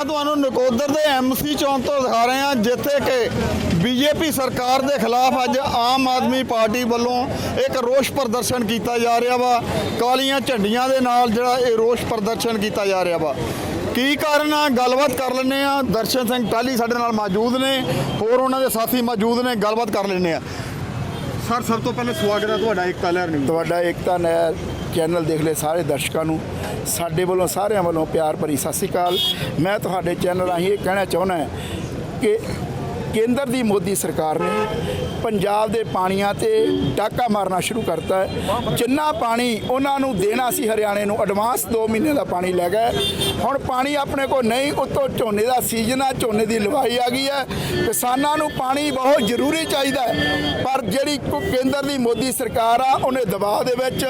ਤਸਵੀਰਾਂ ਤੁਹਾਨੂੰ ਨਕੋਦਰ ਦੇ ਐਮਸੀ ਚੌਂਕ ਤੋਂ ਦਿਖਾ ਰਹੇ ਹਾਂ ਜਿੱਥੇ ਕਿ ਬੀਜੇਪੀ ਸਰਕਾਰ ਦੇ ਖਿਲਾਫ ਅੱਜ ਆਮ ਆਦਮੀ ਪਾਰਟੀ ਵੱਲੋਂ ਇੱਕ ਰੋਸ ਪ੍ਰਦਰਸ਼ਨ ਕੀਤਾ ਜਾ ਰਿਹਾ ਵਾ। ਕਾਲੀਆਂ ਝੰਡੀਆਂ ਦੇ ਨਾਲ ਜਿਹੜਾ ਇਹ ਰੋਸ ਪ੍ਰਦਰਸ਼ਨ ਕੀਤਾ ਜਾ ਰਿਹਾ ਵਾ। ਕੀ ਕਾਰਨ ਆ? ਗੱਲਬਾਤ ਕਰ ਲੈਂਦੇ ਆ ਦਰਸ਼ਨ ਸਿੰਘ ਟਾਲੀ ਸਾਡੇ ਨਾਲ ਮੌਜੂਦ ਨੇ। ਹੋਰ ਉਹਨਾਂ ਦੇ ਸਾਥੀ ਮੌਜੂਦ ਨੇ। ਗੱਲਬਾਤ ਕਰ ਲੈਂਦੇ ਆ ਸਰ ਸਭ ਤੋਂ ਪਹਿਲੇ ਸਵਾਗਤ ਹੈ ਤੁਹਾਡਾ ਏਕਤਾ ਲਹਿਰ ਨਿਊਜ਼। ਤੁਹਾਡਾ ਏਕਤਾ ਨਹਿਰ ਚੈਨਲ ਦੇਖ ਲੈ ਸਾਰੇ ਦਰਸ਼ਕਾਂ ਨੂੰ। ਸਾਡੇ ਵੱਲੋਂ ਸਾਰਿਆਂ ਵੱਲੋਂ ਪਿਆਰ ਭਰੀ ਸਤਿ ਸ਼੍ਰੀ ਅਕਾਲ। ਮੈਂ ਤੁਹਾਡੇ ਚੈਨਲ ਰਾਹੀਂ ਇਹ ਕਹਿਣਾ ਚਾਹੁੰਦਾ ਕਿ ਕੇਂਦਰ ਦੀ ਮੋਦੀ ਸਰਕਾਰ ਨੇ ਪੰਜਾਬ ਦੇ ਪਾਣੀਆਂ ਤੇ ਡਾਕਾ ਮਾਰਨਾ ਸ਼ੁਰੂ ਕਰਤਾ ਹੈ। ਜਿੰਨਾ ਪਾਣੀ ਉਹਨਾਂ ਨੂੰ ਦੇਣਾ ਸੀ ਹਰਿਆਣੇ ਨੂੰ ਐਡਵਾਂਸ 2 ਮਹੀਨੇ ਦਾ ਪਾਣੀ ਲੈ ਗਏ। ਹੁਣ ਪਾਣੀ ਆਪਣੇ ਕੋਲ ਨਹੀਂ, ਉਤੋਂ ਝੋਨੇ ਦਾ ਸੀਜ਼ਨ ਆ, ਝੋਨੇ ਦੀ ਲਵਾਈ ਆ ਗਈ ਹੈ। ਕਿਸਾਨਾਂ ਨੂੰ ਪਾਣੀ ਬਹੁਤ ਜ਼ਰੂਰੀ ਚਾਹੀਦਾ ਹੈ। ਪਰ ਜਿਹੜੀ ਕੇਂਦਰ ਦੀ ਮੋਦੀ ਸਰਕਾਰ ਆ, ਉਹਨੇ ਦਬਾਅ ਦੇ ਵਿੱਚ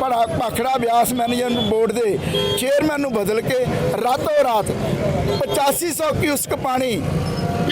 ਭੜਾ ਭਾਖੜਾ ਬਿਆਸ ਮੈਨੇਜਮੈਂਟ ਬੋਰਡ ਦੇ ਚੇਅਰਮੈਨ ਨੂੰ ਬਦਲ ਕੇ ਰਾਤੋਂ ਰਾਤ 8500 ਕਿਊਸਕ ਪਾਣੀ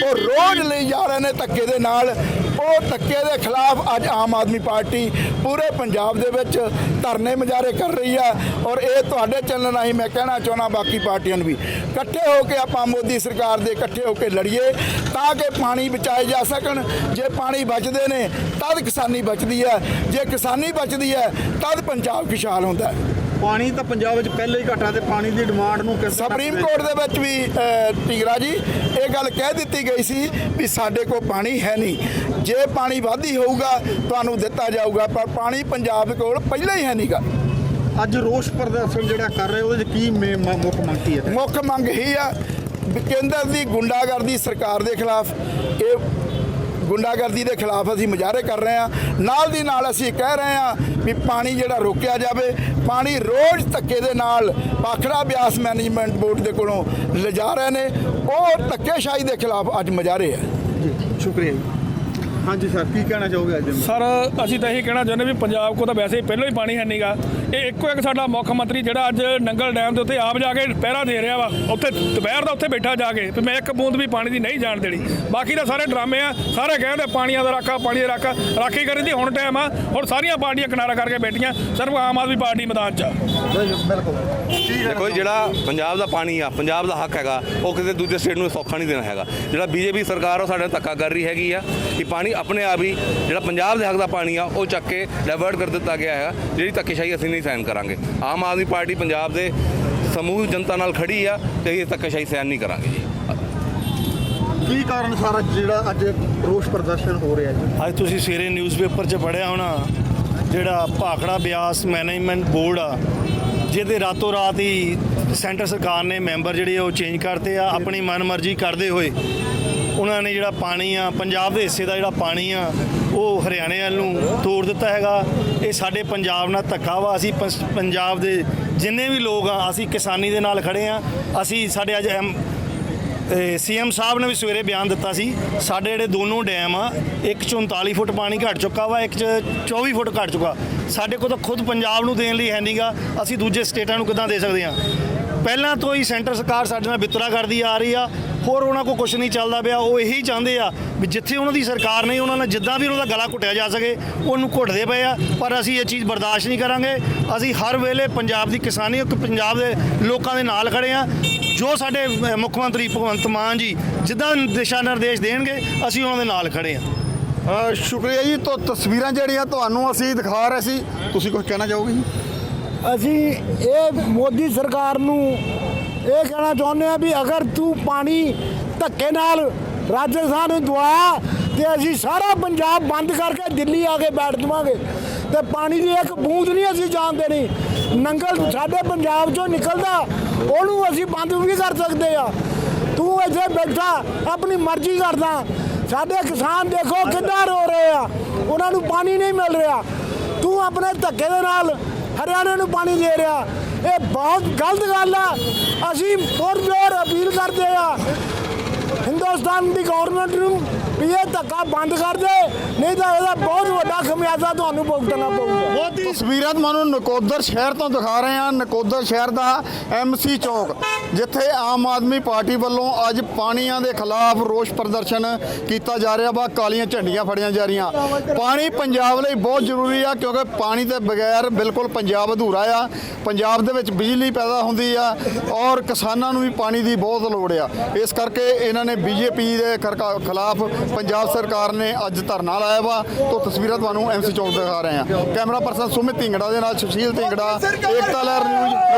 ਉਹ ਰੋਜ਼ ਲਈ ਜਾ ਰਹੇ ਨੇ ਧੱਕੇ ਦੇ ਨਾਲ। ਉਹ ਧੱਕੇ ਦੇ ਖਿਲਾਫ ਅੱਜ ਆਮ ਆਦਮੀ ਪਾਰਟੀ ਪੂਰੇ ਪੰਜਾਬ ਦੇ ਵਿੱਚ ਧਰਨੇ ਮੁਜ਼ਾਹਰੇ ਕਰ ਰਹੀ ਹੈ ਔਰ ਇਹ ਤੁਹਾਡੇ ਚੈਨਲ ਰਾਹੀਂ ਮੈਂ ਕਹਿਣਾ ਚਾਹੁੰਦਾ ਬਾਕੀ ਪਾਰਟੀਆਂ ਨੂੰ ਵੀ, ਇਕੱਠੇ ਹੋ ਕੇ ਆਪਾਂ ਮੋਦੀ ਸਰਕਾਰ ਦੇ ਇਕੱਠੇ ਹੋ ਕੇ ਲੜੀਏ ਤਾਂ ਕਿ ਪਾਣੀ ਬਚਾਏ ਜਾ ਸਕਣ। ਜੇ ਪਾਣੀ ਬਚਦੇ ਨੇ, ਤਦ ਕਿਸਾਨੀ ਬਚਦੀ ਹੈ ਜੇ ਕਿਸਾਨੀ ਬਚਦੀ ਹੈ ਤਦ ਪੰਜਾਬ ਖੁਸ਼ਹਾਲ ਹੁੰਦਾ। ਹੈ ਪਾਣੀ ਤਾਂ ਪੰਜਾਬ ਵਿੱਚ ਪਹਿਲੇ ਹੀ ਘਟਾ ਤੇ ਪਾਣੀ ਦੀ ਡਿਮਾਂਡ ਨੂੰ ਕਿਸ ਸੁਪਰੀਮ ਕੋਰਟ ਦੇ ਵਿੱਚ ਵੀ ਟਿਗਰਾ ਜੀ ਇਹ ਗੱਲ ਕਹਿ ਦਿੱਤੀ ਗਈ ਸੀ ਵੀ ਸਾਡੇ ਕੋਲ ਪਾਣੀ ਹੈ ਨਹੀਂ। ਜੇ ਪਾਣੀ ਵਾਧੀ ਹੋਊਗਾ ਤੁਹਾਨੂੰ ਦਿੱਤਾ ਜਾਊਗਾ ਪਰ ਪਾਣੀ ਪੰਜਾਬ ਕੋਲ ਪਹਿਲਾਂ ਹੀ ਹੈ ਨਹੀਂਗਾ ਅੱਜ ਰੋਸ ਪ੍ਰਦਰਸ਼ਨ ਜਿਹੜਾ ਕਰ ਰਹੇ ਉਹਦੇ ਕੀ ਮੁੱਖ ਮੰਗ ਹੈ? ਮੁੱਖ ਮੰਗ ਹੀ ਆ ਕੇਂਦਰ ਦੀ ਗੁੰਡਾਗਰਦੀ ਸਰਕਾਰ ਦੇ ਖਿਲਾਫ ਇਹ ਗੁੰਡਾਗਰਦੀ ਦੇ ਖਿਲਾਫ ਅਸੀਂ ਮੁਜ਼ਾਹਰੇ ਕਰ ਰਹੇ ਹਾਂ। ਨਾਲ ਦੀ ਨਾਲ ਅਸੀਂ ਕਹਿ ਰਹੇ ਹਾਂ ਵੀ ਪਾਣੀ ਜਿਹੜਾ ਰੋਕਿਆ ਜਾਵੇ, ਪਾਣੀ ਰੋਜ਼ ਧੱਕੇ ਦੇ ਨਾਲ ਪਾਖੜਾ ਬਿਆਸ ਮੈਨੇਜਮੈਂਟ ਬੋਰਡ ਦੇ ਕੋਲੋਂ ਲਿਜਾ ਰਹੇ ਨੇ। ਉਹ ਧੱਕੇਸ਼ਾਹੀ ਦੇ ਖਿਲਾਫ ਅੱਜ ਮੁਜ਼ਾਹਰੇ ਹੈ। ਸ਼ੁਕਰੀਆ ਜੀ। ਹਾਂਜੀ ਸਰ ਕੀ ਕਹਿਣਾ ਚਾਹੋਗੇ ਅੱਜ? ਸਰ ਅਸੀਂ ਤਾਂ ਇਹੀ ਕਹਿਣਾ ਚਾਹੁੰਦੇ ਵੀ ਪੰਜਾਬ ਕੋ ਤਾਂ ਵੈਸੇ ਹੀ ਪਹਿਲਾਂ ਹੀ ਪਾਣੀ ਹੈ ਨਹੀਂਗਾ ਇਹ ਇੱਕੋ ਇੱਕ ਸਾਡਾ ਮੁੱਖ ਮੰਤਰੀ ਜਿਹੜਾ ਅੱਜ ਨੰਗਲ ਡੈਮ ਦੇ ਉੱਤੇ ਆਪ ਜਾ ਕੇ ਪਹਿਰਾ ਦੇ ਰਿਹਾ ਵਾ ਉੱਥੇ ਦੁਪਹਿਰ ਦਾ ਉੱਥੇ ਬੈਠਾ ਜਾ ਕੇ ਵੀ ਮੈਂ ਇੱਕ ਬੂੰਦ ਵੀ ਪਾਣੀ ਦੀ ਨਹੀਂ ਜਾਣ ਦੇਣੀ। ਬਾਕੀ ਤਾਂ ਸਾਰੇ ਡਰਾਮੇ ਆ ਸਾਰੇ ਕਹਿੰਦੇ ਪਾਣੀਆਂ ਦਾ ਰਾਖਾ ਪਾਣੀ ਦਾ ਰਾਖਾ ਰਾਖੀ ਕਰਨ ਦੀ ਹੁਣ ਟਾਈਮ ਆ ਹੁਣ ਸਾਰੀਆਂ ਪਾਰਟੀਆਂ ਕਿਨਾਰਾ ਕਰਕੇ ਬੈਠੀਆਂ ਸਿਰਫ ਆਮ ਆਦਮੀ ਪਾਰਟੀ ਮੈਦਾਨ 'ਚ ਆ। ਬਿਲਕੁਲ ਦੇਖੋ ਜਿਹੜਾ ਪੰਜਾਬ ਦਾ ਪਾਣੀ ਆ ਪੰਜਾਬ ਦਾ ਹੱਕ ਹੈਗਾ ਉਹ ਕਿਸੇ ਦੂਜੇ ਸਟੇਟ ਨੂੰ ਸੌਖਾ ਨਹੀਂ ਦੇਣਾ ਹੈਗਾ। ਜਿਹੜਾ ਬੀਜੇਪੀ ਸਰਕਾਰ ਉਹ ਸਾਡੇ ਨਾਲ ਧੱਕਾ ਕਰ ਰਹੀ ਹੈਗੀ ਆ ਕਿ ਪਾਣੀ ਆਪਣੇ ਆਪ ਹੀ ਜਿਹੜਾ ਪੰਜਾਬ ਦੇ ਹੱਕ ਦਾ ਪਾਣੀ ਆ ਉਹ ਚੱਕ ਕੇ ਡਾਇਵਰਟ ਕਰ ਦਿੱਤਾ ਗਿਆ ਹੈ ਜਿਹੜੀ ਧੱਕੇਸ਼ਾਹੀ ਅਸੀਂ ਨਹੀਂ ਸਹਿਣ ਕਰਾਂਗੇ। ਆਮ ਆਦਮੀ ਪਾਰਟੀ ਪੰਜਾਬ ਦੇ ਸਮੂਹ ਜਨਤਾ ਨਾਲ ਖੜੀ ਆ ਤੇ ਇਹ ਧੱਕੇਸ਼ਾਹੀ ਸਹਿਣ ਨਹੀਂ ਕਰਾਂਗੇ ਜੀ। ਕੀ ਕਾਰਨ ਸਾਰਾ ਜਿਹੜਾ ਅੱਜ ਰੋਸ ਪ੍ਰਦਰਸ਼ਨ ਹੋ ਰਿਹਾ ਜੀ? ਅੱਜ ਤੁਸੀਂ ਸਵੇਰੇ ਨਿਊਜ਼ਪੇਪਰ 'ਚ ਪੜ੍ਹਿਆ ਹੋਣਾ ਜਿਹੜਾ ਭਾਖੜਾ ਬਿਆਸ ਮੈਨੇਜਮੈਂਟ ਬੋਰਡ ਆ ਜਿਹਦੇ ਰਾਤੋਂ ਰਾਤ ਹੀ ਸੈਂਟਰ ਸਰਕਾਰ ਨੇ ਮੈਂਬਰ ਜਿਹੜੇ ਉਹ ਚੇਂਜ ਕਰਤੇ ਆ ਆਪਣੀ ਮਨਮਰਜ਼ੀ ਕਰਦੇ ਹੋਏ। ਉਹਨਾਂ ਨੇ ਜਿਹੜਾ ਪਾਣੀ ਆ, ਪੰਜਾਬ ਦੇ ਹਿੱਸੇ ਦਾ ਜਿਹੜਾ ਪਾਣੀ ਆ, ਉਹ ਹਰਿਆਣੇ ਵੱਲ ਨੂੰ ਤੋੜ ਦਿੱਤਾ ਹੈਗਾ। ਇਹ ਸਾਡੇ ਪੰਜਾਬ ਨਾਲ ਧੱਕਾ ਵਾ। ਅਸੀਂ ਪੰਜਾਬ ਦੇ ਜਿੰਨੇ ਵੀ ਲੋਕ ਆ, ਅਸੀਂ ਕਿਸਾਨੀ ਦੇ ਨਾਲ ਖੜੇ ਆ। ਅਸੀਂ ਸਾਡੇ ਅੱਜ ਐਮ ਸੀਐਮ ਸਾਹਿਬ ਨੇ ਵੀ ਸਵੇਰੇ ਬਿਆਨ ਦਿੱਤਾ ਸੀ। ਸਾਡੇ ਜਿਹੜੇ ਦੋਨੋਂ ਡੈਮ ਆ, ਇੱਕ 'ਚ 39 ਫੁੱਟ ਪਾਣੀ ਘਟ ਚੁੱਕਾ ਵਾ, ਇੱਕ 'ਚ 24 ਫੁੱਟ ਘਟ ਚੁੱਕਾ। ਸਾਡੇ ਕੋਲ ਤਾਂ ਖੁਦ ਪੰਜਾਬ ਨੂੰ ਦੇਣ ਲਈ ਹੈ ਨਹੀਂਗਾ ਅਸੀਂ ਦੂਜੇ ਸਟੇਟਾਂ ਨੂੰ ਕਿੱਦਾਂ ਦੇ ਸਕਦੇ ਆ? ਪਹਿਲਾਂ ਤੋਂ ਹੀ ਸੈਂਟਰ ਸਰਕਾਰ ਸਾਡੇ ਨਾਲ ਵਿਤਕਰਾ ਕਰਦੀ ਆ ਰਹੀ ਆ। ਹੋਰ ਉਹਨਾਂ ਕੋਲ ਕੁਝ ਨਹੀਂ ਚੱਲਦਾ ਪਿਆ ਉਹ ਇਹੀ ਚਾਹੁੰਦੇ ਆ ਵੀ ਜਿੱਥੇ ਉਹਨਾਂ ਦੀ ਸਰਕਾਰ ਨਹੀਂ ਉਹਨਾਂ ਨਾਲ ਜਿੱਦਾਂ ਵੀ ਉਹਨਾਂ ਦਾ ਗਲਾ ਘੁੱਟਿਆ ਜਾ ਸਕੇ ਉਹਨੂੰ ਘੁੱਟਦੇ ਪਏ ਆ। ਪਰ ਅਸੀਂ ਇਹ ਚੀਜ਼ ਬਰਦਾਸ਼ਤ ਨਹੀਂ ਕਰਾਂਗੇ। ਅਸੀਂ ਹਰ ਵੇਲੇ ਪੰਜਾਬ ਦੀ ਕਿਸਾਨੀ ਅਤੇ ਪੰਜਾਬ ਦੇ ਲੋਕਾਂ ਦੇ ਨਾਲ ਖੜੇ ਆ। ਜੋ ਸਾਡੇ ਮੁੱਖ ਮੰਤਰੀ ਭਗਵੰਤ ਮਾਨ ਜੀ ਜਿੱਦਾਂ ਦਿਸ਼ਾ ਨਿਰਦੇਸ਼ ਦੇਣਗੇ ਅਸੀਂ ਉਹਨਾਂ ਦੇ ਨਾਲ ਖੜੇ ਆ। ਅ, ਸ਼ੁਕਰੀਆ ਜੀ। ਤੋਂ ਤਸਵੀਰਾਂ ਜਿਹੜੀਆਂ ਤੁਹਾਨੂੰ ਅਸੀਂ ਦਿਖਾ ਰਹੇ ਸੀ ਤੁਸੀਂ ਕੁਝ ਕਹਿਣਾ ਚਾਹੋਗੇ ਜੀ? ਅਸੀਂ ਇਹ ਮੋਦੀ ਸਰਕਾਰ ਨੂੰ ਇਹ ਕਹਿਣਾ ਚਾਹੁੰਦੇ ਆ ਵੀ ਅਗਰ ਤੂੰ ਪਾਣੀ ਧੱਕੇ ਨਾਲ ਰਾਜਸਥਾਨ ਨੂੰ ਦਵਾਇਆ, ਤੇ ਅਸੀਂ ਸਾਰਾ ਪੰਜਾਬ ਬੰਦ ਕਰਕੇ ਦਿੱਲੀ ਆ ਕੇ ਬੈਠ ਜਾਵਾਂਗੇ। ਤੇ ਪਾਣੀ ਦੀ ਇੱਕ ਬੂੰਦ ਨਹੀਂ ਅਸੀਂ ਜਾਣ ਦੇਣੀ। ਨੰਗਲ ਸਾਡੇ ਪੰਜਾਬ ਚੋਂ ਨਿਕਲਦਾ, ਉਹਨੂੰ ਅਸੀਂ ਬੰਦ ਵੀ ਕਰ ਸਕਦੇ ਆ। ਤੂੰ ਇੱਥੇ ਬੈਠਾ, ਆਪਣੀ ਮਰਜ਼ੀ ਕਰਦਾ। ਸਾਡੇ ਕਿਸਾਨ ਦੇਖੋ ਕਿੱਦਾਂ ਰੋ ਰਹੇ ਆ। ਉਹਨਾਂ ਨੂੰ ਪਾਣੀ ਨਹੀਂ ਮਿਲ ਰਿਹਾ। ਤੂੰ ਆਪਣੇ ਧੱਕੇ ਦੇ ਨਾਲ ਹਰਿਆਣੇ ਨੂੰ ਪਾਣੀ ਦੇ ਰਿਹਾ। ਇਹ ਬਹੁਤ ਗਲਤ ਗੱਲ ਆ। ਅਸੀਂ ਪੁਰਜ਼ੋਰ ਅਪੀਲ ਕਰਦੇ ਆ। ਹਿੰਦੁਸਤਾਨ ਦੀ ਗਵਰਨਮੈਂਟ ਨੂੰ ਵੀ ਇਹ ਧੱਕਾ ਬੰਦ ਕਰ ਦੇ। ਨਹੀਂ ਤਾਂ ਇਹਦਾ ਬਹੁਤ ਵੱਡਾ ਖਮਿਆਜ਼ਾ ਤੁਹਾਨੂੰ ਭੁਗਤਣਾ ਪਊਗਾ। ਤਸਵੀਰਾਂ ਤੁਹਾਨੂੰ ਨਕੋਦਰ ਸ਼ਹਿਰ ਤੋਂ ਦਿਖਾ ਰਹੇ ਹਾਂ। ਨਕੋਦਰ ਸ਼ਹਿਰ ਦਾ ਐਮਸੀ ਚੌਕ, ਜਿੱਥੇ ਆਮ ਆਦਮੀ ਪਾਰਟੀ ਵੱਲੋਂ ਅੱਜ ਪਾਣੀਆਂ ਦੇ ਖਿਲਾਫ ਰੋਸ ਪ੍ਰਦਰਸ਼ਨ ਕੀਤਾ ਜਾ ਰਿਹਾ ਵਾ। ਕਾਲੀਆਂ ਝੰਡੀਆਂ ਫੜੀਆਂ ਜਾ ਰਹੀਆਂ। ਪਾਣੀ ਪੰਜਾਬ ਲਈ ਬਹੁਤ ਜ਼ਰੂਰੀ ਆ, ਕਿਉਂਕਿ ਪਾਣੀ ਦੇ ਬਗੈਰ ਬਿਲਕੁਲ ਪੰਜਾਬ ਅਧੂਰਾ ਆ। ਪੰਜਾਬ ਦੇ ਵਿੱਚ ਬਿਜਲੀ ਪੈਦਾ ਹੁੰਦੀ ਆ ਔਰ ਕਿਸਾਨਾਂ ਨੂੰ ਵੀ ਪਾਣੀ ਦੀ ਬਹੁਤ ਲੋੜ ਆ। ਇਸ ਕਰਕੇ ਇਹਨਾਂ ਨੇ ਬੀਜੇਪੀ ਦੇ ਖਰਕਾ- ਖਿਲਾਫ ਪੰਜਾਬ ਸਰਕਾਰ ਨੇ ਅੱਜ ਧਰਨਾ ਲਾਇਆ ਵਾ। ਤੋਂ ਤਸਵੀਰਾਂ ਤੁਹਾਨੂੰ ਐਮਸੀ ਚੌਕ ਦਿਖਾ ਰਹੇ ਹਾਂ। Camera person person Sumit Dhingra ਦੇ ਨਾਲ ਸੁਸ਼ੀਲ ਢਿੰਗੜਾ ਏਕਤਾ ਲਹਿਰ ਨਿਊਜ਼